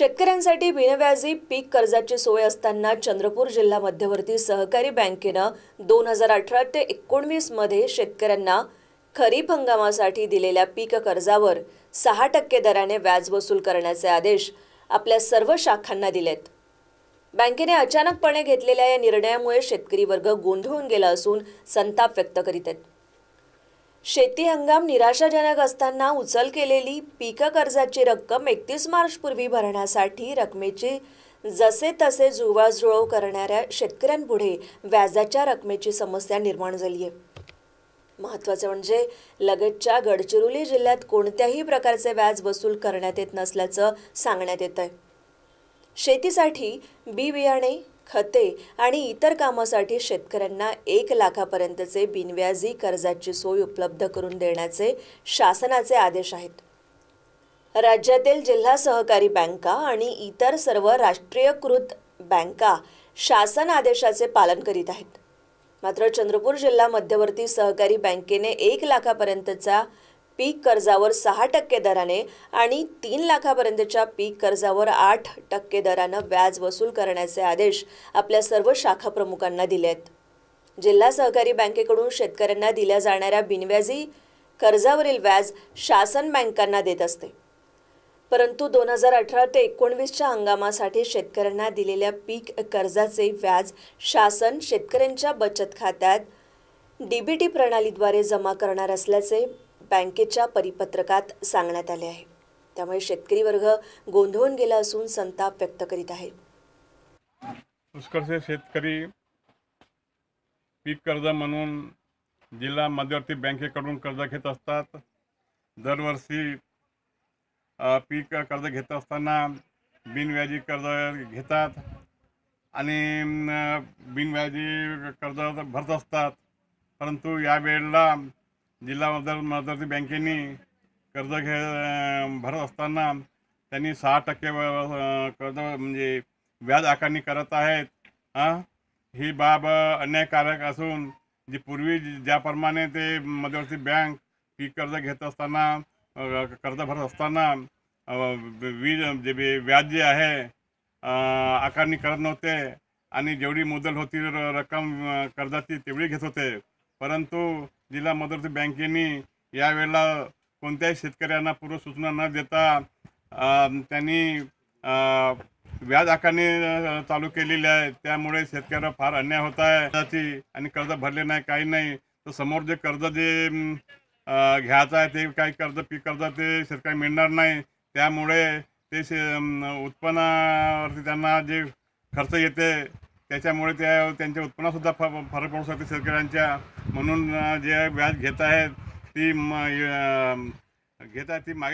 शेतकऱ्यांसाठी बिनव्याजी पीक कर्जाची सोय असताना चंद्रपूर जिल्हा मध्यवर्ती सहकारी बँकेनं दोन हजार अठरा ते एकोणवीसमध्ये शेतकऱ्यांना खरीप हंगामासाठी दिलेल्या पीक कर्जावर सहा टक्के दराने व्याज वसूल करण्याचे आदेश आपल्या सर्व शाखांना दिलेत. बँकेने अचानकपणे घेतलेल्या या निर्णयामुळे शेतकरी वर्ग गोंधळून गेला असून संताप व्यक्त करीत आहेत. शेती हंगाम निराशाजनक असताना उचल केलेली पीक कर्जाची रक्कम एकतीस मार्चपूर्वी भरण्यासाठी रकमेची जसे तसे जुळवाजुळव करणाऱ्या शेतकऱ्यांपुढे व्याजाच्या रकमेची समस्या निर्माण झाली आहे महत्त्वाचं म्हणजे लगतच्या गडचिरोली जिल्ह्यात कोणत्याही प्रकारचे व्याज वसूल करण्यात येत नसल्याचं सांगण्यात येत आहे शेतीसाठी बी बियाणे खते आणि इतर कामासाठी शेतकऱ्यांना एक लाखापर्यंतचे बिनव्याजी कर्जाची सोय उपलब्ध करून देण्याचे शासनाचे आदेश आहेत. राज्यातील जिल्हा सहकारी बँका आणि इतर सर्व राष्ट्रीयकृत बँका शासन आदेशाचे पालन करीत आहेत. मात्र चंद्रपूर जिल्हा मध्यवर्ती सहकारी बँकेने एक लाखापर्यंतचा पीक कर्जावर सहा टक्के दराने आणि तीन लाखापर्यंतच्या पीक कर्जावर आठ टक्के दरानं व्याज वसूल करण्याचे आदेश आपल्या सर्व शाखा प्रमुखांना दिले आहेत जिल्हा सहकारी बँकेकडून शेतकऱ्यांना दिल्या जाणाऱ्या बिनव्याजी कर्जावरील व्याज शासन बँकांना देत असते. परंतु दोन हजार अठरा ते एकोणवीसच्या हंगामासाठी शेतकऱ्यांना दिलेल्या पीक कर्जाचे व्याज शासन शेतकऱ्यांच्या बचत खात्यात डीबीटी प्रणालीद्वारे जमा करणार असल्याचे बँकेच्या परिपत्रकात सांगण्यात आले आहे. त्यामुळे शेतकरी वर्ग गोंधळून गेला असून संताप व्यक्त करीत आहे. पुष्कळसे शेतकरी पीक कर्ज म्हणून जिल्हा मध्यवर्ती बँकेकडून कर्ज घेत असतात. दरवर्षी पीक कर्ज घेत असताना बिनव्याजी कर्ज घेतात आणि बिनव्याजी कर्ज भरत असतात. परंतु या वेळेला जिल्हा मध्यवर्ती मध्यवर्ती बँकेने कर्ज घे भरत असताना त्यांनी सहा टक्के व- कर्ज म्हणजे व्याज आकारणी करत आहेत. हां ही बाब अन्यायकारक असून जी पूर्वी ज्याप्रमाणे ते मध्यवर्ती बँक पीक कर्ज घेत असताना कर्ज भरत असताना वीज जे बी व्याज जे आहे आकारणी करत नव्हते आणि जेवढी मुदल होती र- रक्कम कर्जाची तेवढी घेत होते. परंतु जिल्हा मध्यवर्ती बँकेने यावेळेला कोणत्याही शेतकऱ्यांना पूर्वसूचना न देता त्यांनी व्याज आकारणी चालू केलेली आहे. त्यामुळे शेतकऱ्याला फार अन्याय होत आहे. त्याची आणि कर्ज भरले नाही काही नाही. तर समोर जे कर्ज जे घ्यायचं आहे ते काही कर्ज पीक कर्ज ते शेतकरी मिळणार नाही. त्यामुळे ते शे उत्पन्नावरती त्यांना जे खर्च येते त्याच्यामुळे त्या त्यांच्या उत्पन्नातसुद्धा फ फरक पडू शकते शेतकऱ्यांच्या. म्हणून जे व्याज घेत आहेत ती म- घेत आहेत ती मागे